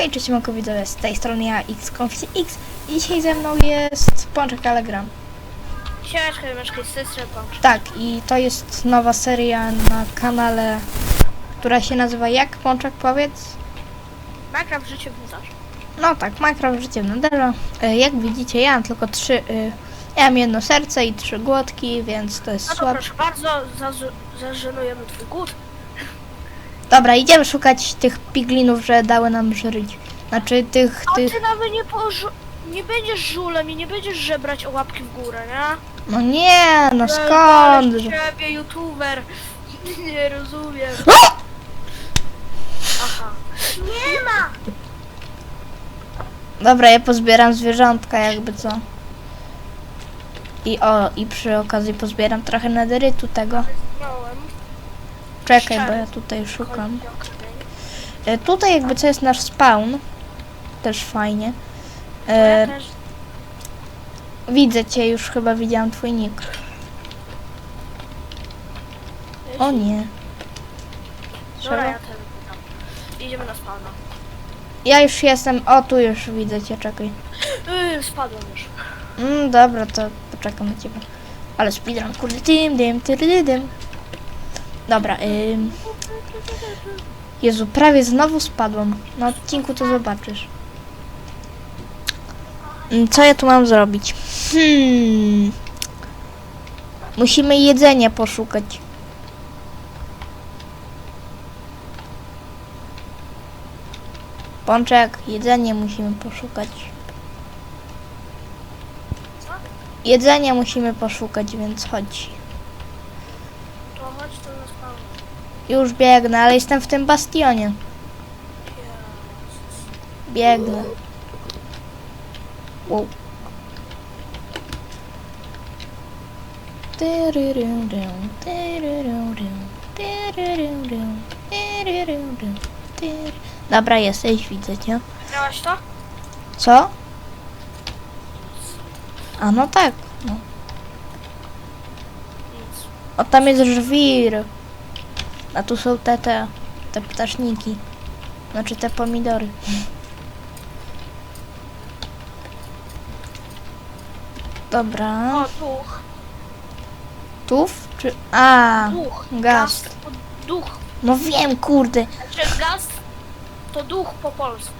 Hej, cześć, manko widzowie, z tej strony ja, X X i dzisiaj ze mną jest Pączek Allegram. Siemeczka, siemeczka, z tej strony Pącz. Tak, i to jest nowa seria na kanale, która się nazywa Jak Pączek Powiedz? Minecraft w życiu wniosek. No tak, Minecraft życie w Netherze. E, Jak widzicie, ja mam tylko trzy, y, ja mam jedno serce i trzy głodki, więc to jest No to proszę bardzo, zaż- zażenujemy twój głód. Dobra, idziemy szukać tych piglinów, że dały nam żyć. Znaczy tych, A tych, ty nawet nie pożu- nie będziesz żulem i nie będziesz żebrać o łapki w górę, nie? no nie, no skąd? Ale ciebie, youtuber. Nie rozumiem. Aha. Nie ma! Dobra, ja pozbieram zwierzątka, jakby co. I o, i przy okazji pozbieram trochę nederytu tego. Czekaj, bo ja tutaj szukam. E, tutaj jakby co jest nasz spawn. Też fajnie. E, widzę cię, już chyba widziałam twój nick. O nie. Dobra, ja też. Idziemy na spawna. Ja już jestem, o tu już widzę cię, czekaj. Yy, spadłem już. Mm, dobra, to poczekam na ciebie. Ale speedrun, kurde, tym, tym, tym, tym. Dobra, ym. Jezu, prawie znowu spadłam. Na odcinku to zobaczysz. Mm, Co ja tu mam zrobić? Hmm. Musimy jedzenia poszukać. Pączek, jedzenie musimy poszukać. Jedzenia musimy poszukać, więc chodź. To chodź tu na spawn. Już biegnę, ale jestem w tym bastionie. Biegnę. Wow. Dobra, jesteś, widzę cię. Widziałaś to? Co? A no tak. No. O, tam jest żwir. A tu są te, te, te ptaszniki. Znaczy te pomidory. Dobra. O, duch. Tuf? Czy... A, Duch. gast. to duch. No wiem, kurde. Znaczy gast to duch po polsku.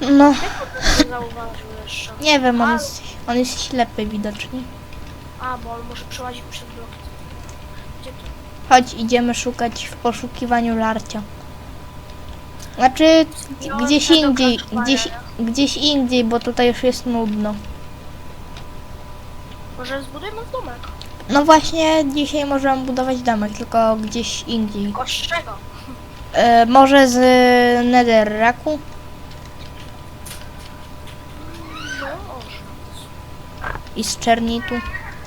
No, Jak nie zauważył jeszcze? nie wiem, on jest, on jest ślepy widocznie. A, bo on może przełazić przed blokiem. Gdzie to? Chodź, idziemy szukać w poszukiwaniu żarcia. Znaczy, No, gdzieś indziej, gdzieś, gdzieś indziej, bo tutaj już jest nudno. Może zbudujmy domek. No właśnie, dzisiaj możemy budować domek, tylko gdzieś indziej. O, z czego? E, może z netherraku? No, może. I z czernitu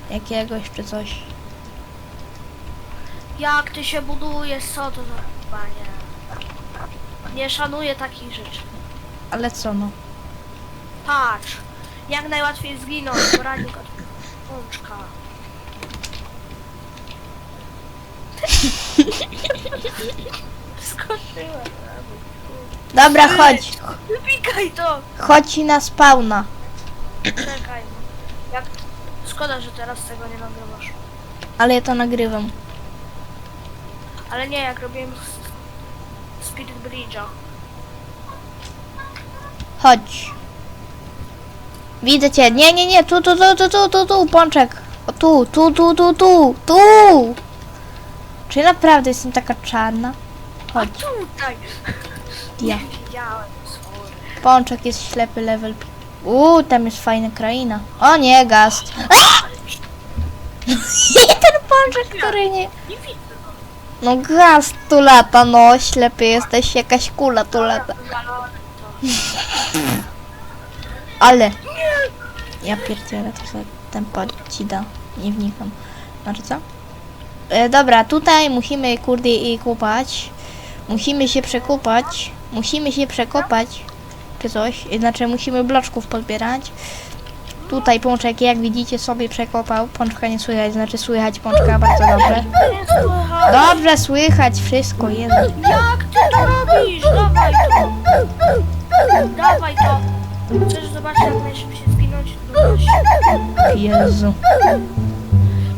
jakiegoś czy coś. Jak ty się budujesz, co to za panie? Nie szanuję takich rzeczy. Ale co no? Patrz, jak najłatwiej zginąć, poradnik od pączka. Skoczyłem. Dobra, chodź. Wypikaj to! Chodź na spawna. Czekaj. no. Jak... Szkoda, że teraz tego nie nagrywasz. Ale ja to nagrywam. Ale nie, jak robiłem s- Spirit Bridge'a. Chodź. Widzę cię. Nie, nie, nie. Tu, tu, tu, tu, tu, tu, tu, pączek. O, tu, tu, tu, tu, tu, tu. Czy ja naprawdę jestem taka czarna? Chodź, Tutaj! ja. Pączek jest ślepy level. Uuu, tam jest fajna kraina. O nie, gast. A! Ten pączek, który nie... Nie widzę. No gaz tu lata, no ślepy jesteś, jakaś kula tu lata. Wywalone to. Ale... Ja pierdzielę, to sobie ten pod ci da. Nie wnikam. Znaczy co? E, dobra, tutaj musimy kurde i kupać. Musimy się przekopać. Musimy się przekopać. Czy coś. Znaczy musimy bloczków pozbierać. Tutaj pączek, jak widzicie, sobie przekopał. Pączka nie słychać, znaczy słychać pączka bardzo dobrze. Dobrze słychać wszystko, Jezu. Jak ty to robisz? Dawaj to. Chcesz zobaczyć jak najszybciej zginąć? Właśnie. Jezu.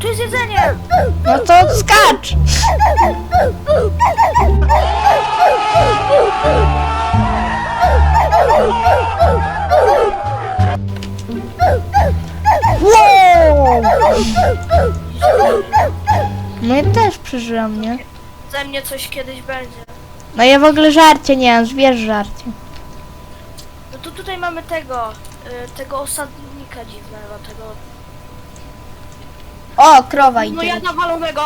Tu jest jedzenie! No to skacz! No ja też przeżyłam, nie? Ze mnie coś kiedyś będzie. No ja w ogóle żarcie nie mam, zwierz żarcie. No to tutaj mamy tego, y, tego osadnika dziwnego, tego... O, krowa No ja idzie. nawalonego!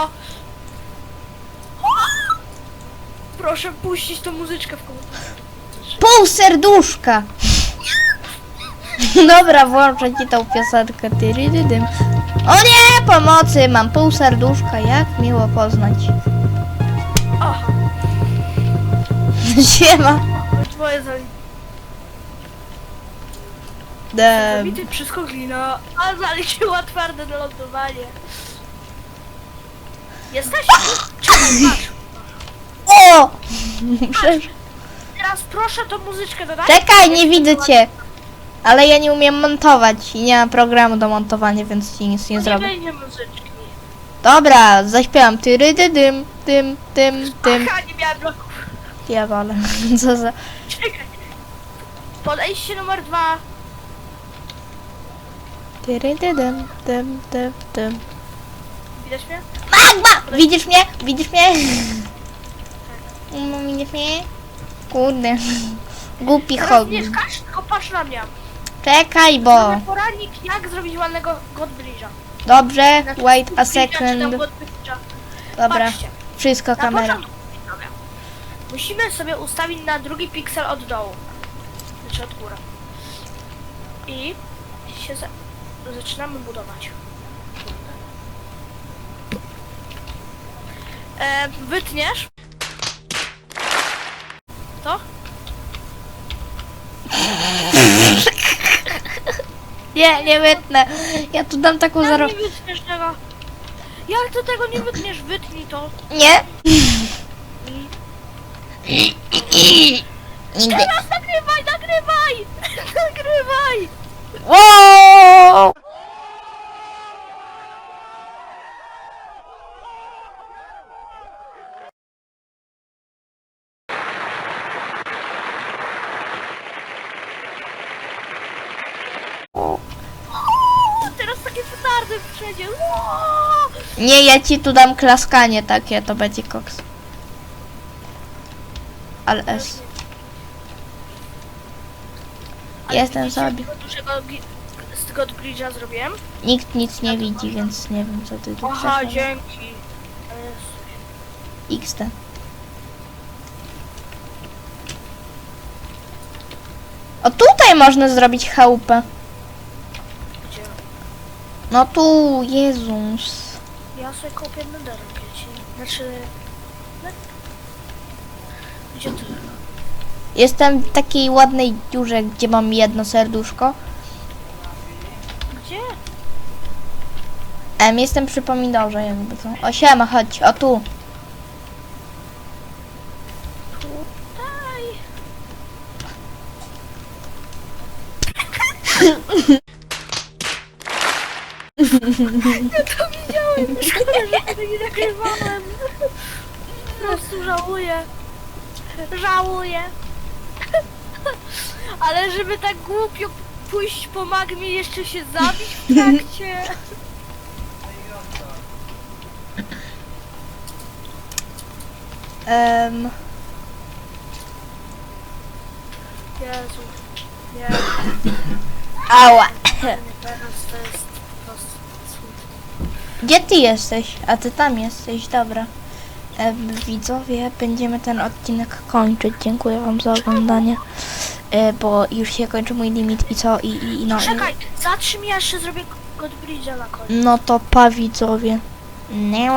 Proszę puścić tą muzyczkę w komentarzu. Pół serduszka! Dobra, włączę ci tą piosenkę. Tyrydydym. O nie, pomocy! Mam pół serduszka, jak miło poznać. Aha, Siema. twoje zali... Dem. Zabity wszystko glina, a zaliczyła twarde lądowanie. Jesteś? Czekaj, patrz. O! Teraz proszę tą muzyczkę dodać. Czekaj, nie widzę cię. Ale ja nie umiem montować i nie mam programu do montowania, więc ci nic nie Nie zrobię. będzie muzyczki. Dobra, zaśpiewam tyrydydym, tym, tym, tym. Aha, nie miałem bloków. Ja wolę. Co za... Czekaj. Podejście numer dwa. Tyrydydym, tym, tym, tym. Widać mnie? Magma! Widzisz mnie? Widzisz mnie? Widzisz mnie? Kurde. Głupi Teraz nie skacz, tylko patrz na mnie. Czekaj, bo... Mamy poradnik, jak zrobić ładnego Godbridge'a. Dobrze, Znaczy, wait a Godbridge'a czy tam second. Godbridge'a. Dobra, Patrzcie. wszystko Na kamera. początku musimy sobie ustawić na drugi piksel od dołu. Znaczy od góry. I się za... zaczynamy budować. E, wytniesz? To? Nie, nie wytnę. Ja tu dam taką zaro... nie wytniesz tego? Jak ty tego nie wytniesz? Wytnij to. Nie? Nigdy. Teraz nagrywaj, nagrywaj! nagrywaj! Wow! Teraz takie Ło! Nie, ja ci tu dam klaskanie takie, to będzie koks. Ale S. Ale Jestem widzicie, sobie. jakiego dużego gi- z tego bridge'a zrobiłem? Nikt nic nie widzi, więc nie wiem co ty tu Aha, chcesz. dzięki. Jezus. XT. O tutaj można zrobić chałupę. No tu, Jezus. Ja sobie kopię nederem kiedyś. Znaczy... no. Gdzie ty? Jestem w takiej ładnej dziurze, gdzie mam jedno serduszko. Gdzie? Em, jestem przy pomidorze jakby co. O siema, chodź, o tu. Tutaj. Ja to widziałem. Szkoda, że tego nie nagrywałem. Po prostu żałuję. Żałuję. Ale żeby tak głupio pójść po magmie jeszcze się zabić w trakcie. Em, Jezu. Nie, ała. teraz to jest. Gdzie ty jesteś? A ty tam jesteś, dobra. Em, widzowie, będziemy ten odcinek kończyć. Dziękuję wam za oglądanie. E, bo już się kończy mój limit i co? I, i, i no. Czekaj, zatrzymaj, ja jeszcze zrobię Godbridge'a na koniec. No to pa widzowie. Nie.